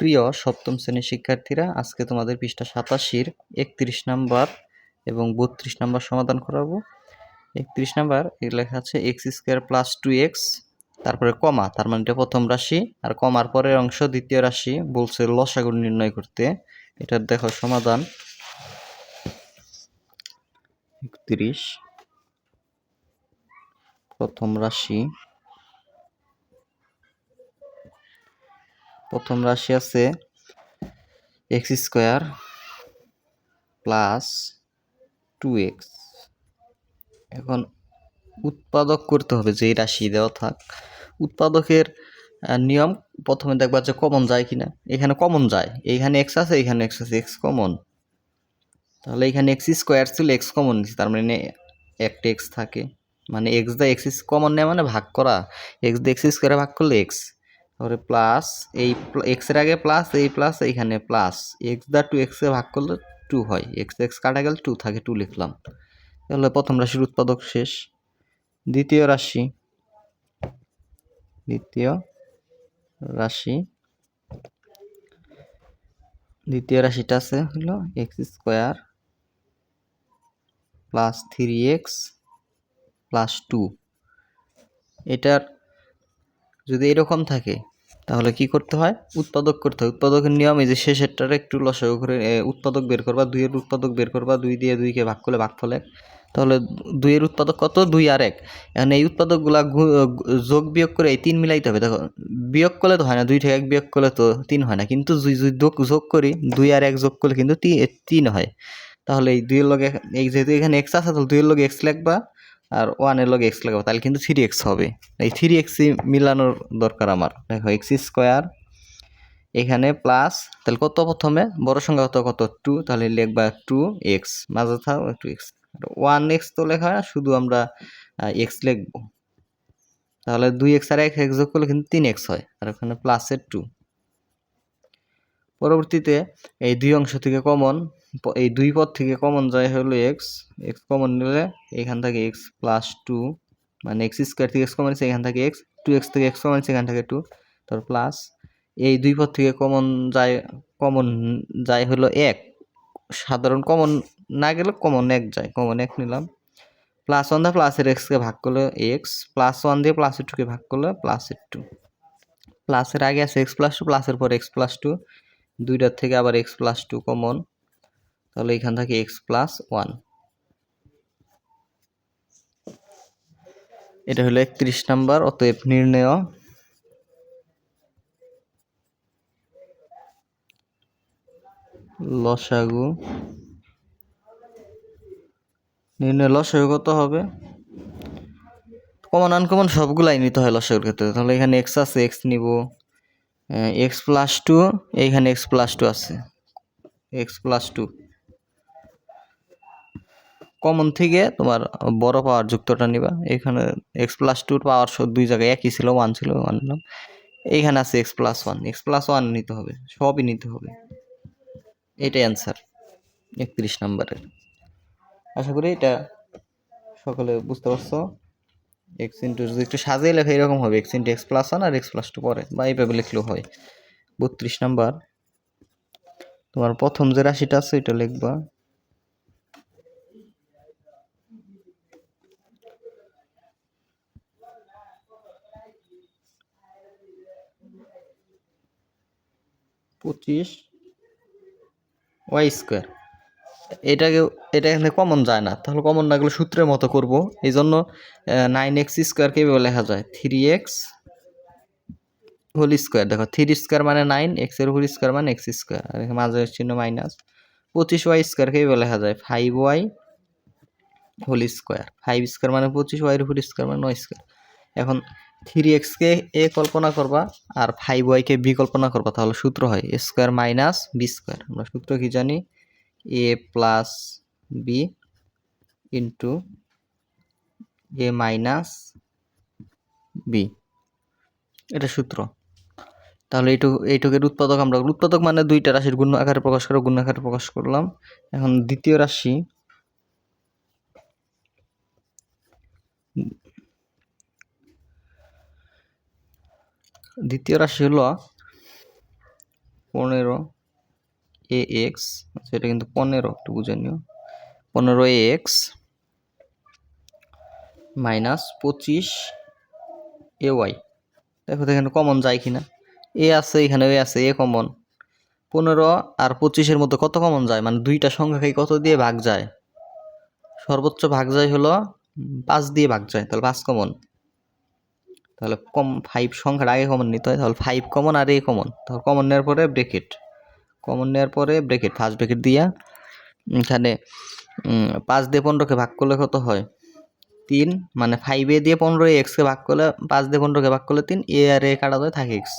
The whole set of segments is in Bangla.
প্রিয় সপ্তম শ্রেণির শিক্ষার্থীরা, আজকে তোমাদের পৃষ্ঠা সাতাশির একত্রিশ নাম্বার এবং বত্রিশ নাম্বার সমাধান করাবো। একত্রিশ নাম্বার, এর লেখা আছে x square plus two x, তারপরে কমা, তার মানে এটা প্রথম রাশি, আর কমার পরের অংশ দ্বিতীয় রাশি, বলছে লসাগু নির্ণয় করতে। এটার দেখো সমাধান। একত্রিশ, প্রথম রাশি। প্রথম রাশি আছে x square plus two x. এখন উৎপাদক করতে হবে যে রাশি দেওয়া থাক। উৎপাদকের নিয়ম প্রথমে দেখবা যে কমন যায় কিনা। এখানে কমন যায়, এইখানে এক্স আছে এখানে এক্স আছে এক্স কমন তাহলে এখানে এক্স স্কোয়ার ছিল এক্স কমন তার মানে একটা এক্স থাকে। মানে এক্স দা এক্স কমন নেয় মানে ভাগ করা। এক্স দা এক্স স্কোয়ারে ভাগ করলে এক্স তারপরে প্লাস এই এক্সের আগে প্লাস এই প্লাস এইখানে প্লাস এক্স দা টু এক্সে ভাগ করলে টু হয়। এক্স এক্স কাটা গেলে টু থাকে টু লিখলাম। তাহলে প্রথম রাশির উৎপাদক শেষ। দ্বিতীয় রাশি। দ্বিতীয় রাশি। দ্বিতীয় রাশিটা আছে হলো x square plus three x plus two এটার যদি এরকম থাকে তাহলে কি করতে হয়? উৎপাদক করতে হয়। উৎপাদকের নিয়ম এই যে শেষেরটার একটু লসাগু করে উৎপাদক বের করবা, দুইয়ের উৎপাদক বের করবা, দুই দিয়ে দুইকে ভাগ করলে ভাগ ফলে তাহলে দুইয়ের উৎপাদক কত? দুই আর এক। এখন এই উৎপাদকগুলা যোগ বিয়োগ করে এই তিন মিলাইতে হবে। দেখো, বিয়োগ করলে তো হয় না, দুই থেকে এক বিয়োগ করলে তো তিন হয় না। কিন্তু যোগ করি, দুই আর এক যোগ করলে কিন্তু তিন হয়। তাহলে এই দুইয়ের লগে, এই যেহেতু এখানে এক্স আছে, তাহলে দুইয়ের লগে এক্স লিখবা। আর ওয়ানের লগে এক্স লাগাবো, তাহলে কিন্তু থ্রি এক্স হবে। এই থ্রি এক্সই মিলানোর দরকার আমার। দেখো এক্স স্কোয়ার এখানে প্লাস তাহলে কত প্রথমে? বড় সংখ্যা কত? কত? টু তাহলে লিখবা টু এক্স মাঝে থাও টু এক্স ওয়ান এক্স তো লেখা হয় না শুধু আমরা এক্স লিখব। তাহলে দুই এক্স আর এক এক্স যোগ করলে কিন্তু তিন এক্স হয়, আর ওখানে প্লাসের টু পরবর্তীতে এই দুই অংশ থেকে কমন এই দুই পদ থেকে কমন যায় হলো এক্স এক্স কমন নিলে এখান থেকে এক্স প্লাস টু মানে এক্স স্কোয়ার থেকে এক্স কমন নিচ্ছে এখান থেকে এক্স টু এক্স থেকে এক্স কমন এখান থেকে টু তারপর প্লাস এই দুই পদ থেকে কমন যায় কমন যায় হলো এক। সাধারণ কমন না গেলে কমন এক যায় কমন এক নিলাম। প্লাস ওয়ান দিয়ে প্লাসের এক্সকে ভাগ করলে এক্স প্লাস ওয়ান দিয়ে প্লাসের টুকে ভাগ করলে প্লাসের টু প্লাসের আগে আছে এক্স প্লাস টু প্লাসের পর এক্স প্লাস টু দুইটার থেকে আবার এক্স প্লাস টু কমন তাহলে এখান থেকে এক্স প্লাস ওয়ান এটা হলো একত্রিশ নাম্বার, অতএব নির্ণয়। লসাগু। নির্ণয় লসাগু কত হবে? কমন আনকমন সবগুলাই নিতে হয় লসাগুর ক্ষেত্রে। তাহলে এখানে এক্স আছে এক্স নিব। এক্স প্লাস টু এইখানে এক্স প্লাস টু আছে। এক্স প্লাস টু কমন থেকে তোমার বড় পাওয়ার যুক্তটা নিবা। এখানে এক্স প্লাস টুর পাওয়ার দুই জায়গায় একই ছিল ওয়ান ছিল ওয়ান নিলাম এইখানে আছে x plus one x plus one নিতে হবে, সবই নিতে হবে। এটাই অ্যান্সার একত্রিশ নাম্বারের। আশা করি এটা সকলে বুঝতে পারছ। এক্স ইন্টু যদি একটু সাজিয়ে লেখা, এরকম হবে। X into x plus one আর এক্স প্লাস টু পরে, বা এইভাবে লিখলেও হয়। বত্রিশ নাম্বার। তোমার প্রথম যে রাশিটা আছে, এটা লিখবা। পঁচিশ ওয়াই স্কোয়ার। এটাকে এটা এখানে কমন যায় না। তাহলে কমন না গেলে সূত্রের মতো করব। এই জন্য নাইন এক্স স্কোয়ারকে এভাবে লেখা যায়? থ্রি এক্স হোল স্কোয়ার দেখো থ্রি স্কোয়ার মানে নাইন এক্সের হোল স্কোয়ার মানে এক্স স্কোয়ার আর এখানে মাঝে চিহ্ন মাইনাস পঁচিশ ওয়াই স্কোয়ারকে এভাবে লেখা যায়? Five y whole square five square মানে পঁচিশ ওয়াইয়ের হোল স্কোয়ার মানে নয় স্কোয়ার এখন থ্রি এক্সকে এ কল্পনা করবা আর ফাইভ ওয়াইকে বি কল্পনা করবা, তাহলে সূত্র হয় a square minus b square. আমরা সূত্র কি জানি? A plus b into a minus b. এটা সূত্র। তাহলে এইটুকু, এইটুকের উৎপাদক আমরা, উৎপাদক মানে দুইটা রাশির গুণ আকারে প্রকাশ করে, গুণ আকারে প্রকাশ করলাম। এখন দ্বিতীয় রাশি দ্বিতীয় রাশি হলো পনেরো এ এক্স এটা কিন্তু পনেরো, একটু বুঝে নিও। পনেরো এ এক্স মাইনাস পঁচিশ এ ওয়াই। দেখো তো এখানে কমন যায় কিনা। এ আছে, এখানে এ আছে, এ কমন পনেরো আর পঁচিশের মধ্যে কত কমন যায়? মানে দুইটা সংখ্যাকে কত দিয়ে ভাগ যায়? সর্বোচ্চ ভাগ যায় হলো পাঁচ দিয়ে ভাগ যায়, তাহলে পাঁচ কমন তাহলে কম ফাইভ সংখ্যাটা আগে কমন নিতে হয়, তাহলে ফাইভ কমন আর এ কমন তাহলে কমন নেওয়ার পরে ব্রেকেট কমন নেওয়ার পরে ব্রেকেট ফার্স্ট ব্রেকেট দিয়া। এখানে পাঁচ দিয়ে পনেরোকে ভাগ করলে কত হয়? তিন মানে ফাইভ এ দিয়ে পনেরো এক্সকে ভাগ করলে, পাঁচ দিয়ে পনেরোকে ভাগ করলে তিন এ আর এ কাটা যায় থাকে এক্স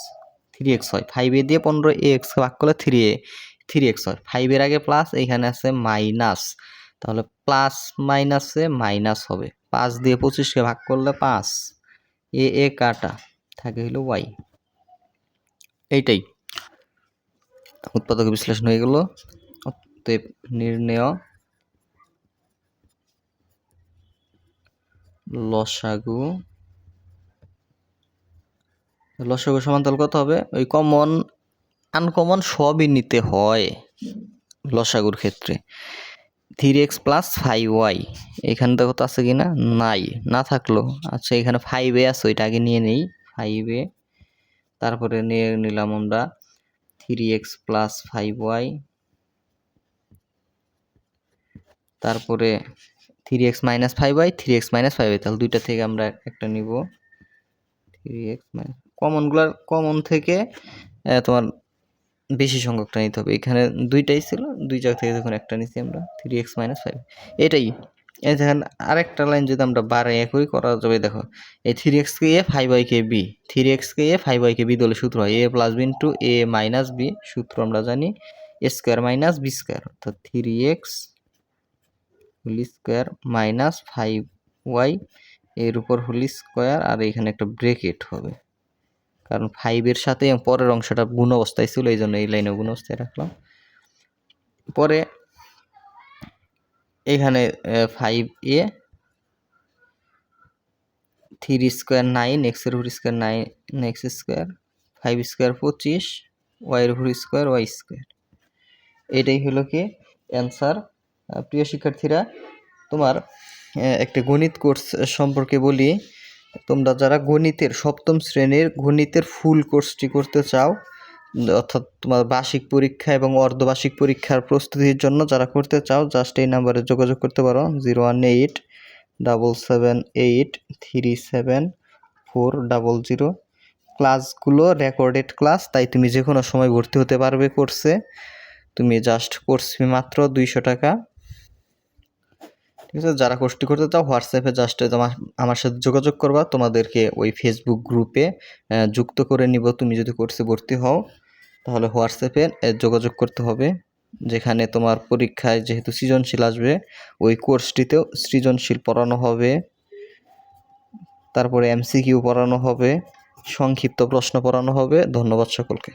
থ্রি এক্স হয়। ফাইভ এ দিয়ে পনেরো এ এক্সকে ভাগ করলে থ্রি এ থ্রি এক্স হয়। ফাইভের আগে প্লাস এইখানে আছে মাইনাস তাহলে প্লাস মাইনাসে মাইনাস হবে। পাঁচ দিয়ে পঁচিশকে ভাগ করলে পাঁচ। এ এ কাটা থাকে হলো ওয়াই। এইটাই। উৎপাদক বিশ্লেষণ হয়ে গেল। অতএব নির্ণেয় লসাগু লসাগু সমান্তরাল কত হবে? ওই কমন আনকমন সবই নিতে হয় লসাগুর ক্ষেত্রে। Three x plus five y এখানে দেখো তো আছে কি না নাই, না থাকল। আচ্ছা এখানে ফাইভ এ আছে, ওইটা আগে নিয়ে নেই। ফাইভ এ তারপরে নিয়ে নিলাম আমরা three x plus five y তারপরে three x minus five y three x minus five y তাহলে দুইটা থেকে আমরা একটা নিব। থ্রি এক্স মাইনাস কমনগুলার কমন থেকে তোমার বেশি সংখ্যকটা নিতে হবে। এখানে দুইটাই ছিল, দুই জায়গা থেকে যখন একটা নিছি আমরা থ্রি এক্স মাইনাস ফাইভ এটাই। এই দেখেন, আরেকটা লাইন যদি আমরা বারে এ করি, করা যাবে দেখো, এই থ্রি এক্স কে এ ফাইভ ওয়াই কে বি থ্রি এক্স কে এ ফাইভ ওয়াই কে বি দলে সূত্র হয়। A plus b into a minus b সূত্র আমরা জানি a square minus b square অর্থাৎ three x whole square minus five y এর উপর হোলি স্কোয়ার আর এখানে একটা ব্রেকেট হবে। কারণ ফাইভের সাথে পরের অংশটা গুণ অবস্থায় ছিল, এই জন্য এই লাইনে গুণ অবস্থায় রাখলাম। পরে এখানে ফাইভ এ থ্রি স্কোয়ার নাইন এক্সের উপর square nine x square five square পঁচিশ ওয়াইয়ের উপর স্কোয়ার ওয়াই স্কোয়ার এটাই হলো কি অ্যান্সার প্রিয় শিক্ষার্থীরা, তোমার একটা গণিত কোর্স সম্পর্কে বলি। তোমরা যারা গণিতের সপ্তম শ্রেণির গণিতের ফুল কোর্সটি করতে চাও, অর্থাৎ তোমার বার্ষিক পরীক্ষা এবং অর্ধবার্ষিক পরীক্ষার প্রস্তুতির জন্য যারা করতে চাও জাস্ট এই নাম্বারে যোগাযোগ করতে পারো zero one eight double seven eight three seven four double zero ক্লাসগুলো রেকর্ডেড ক্লাস তাই তুমি যে কোনো সময় ভর্তি হতে পারবে কোর্সে তুমি জাস্ট কোর্স ফি মাত্র দুইশো টাকা। ঠিক আছে? যারা কোর্সটি করতে চাও হোয়াটসঅ্যাপে জাস্ট তোমার আমার সাথে যোগাযোগ করবা। তোমাদেরকে ওই ফেসবুক গ্রুপে যুক্ত করে নিব। তুমি যদি কোর্সে ভর্তি হও, তাহলে হোয়াটসঅ্যাপে যোগাযোগ করতে হবে। যেখানে তোমার পরীক্ষায় যেহেতু সৃজনশীল আসবে, ওই কোর্সটিতেও সৃজনশীল পড়ানো হবে। তারপরে এমসিকিউ পড়ানো হবে। সংক্ষিপ্ত প্রশ্ন পড়ানো হবে। ধন্যবাদ সকলকে।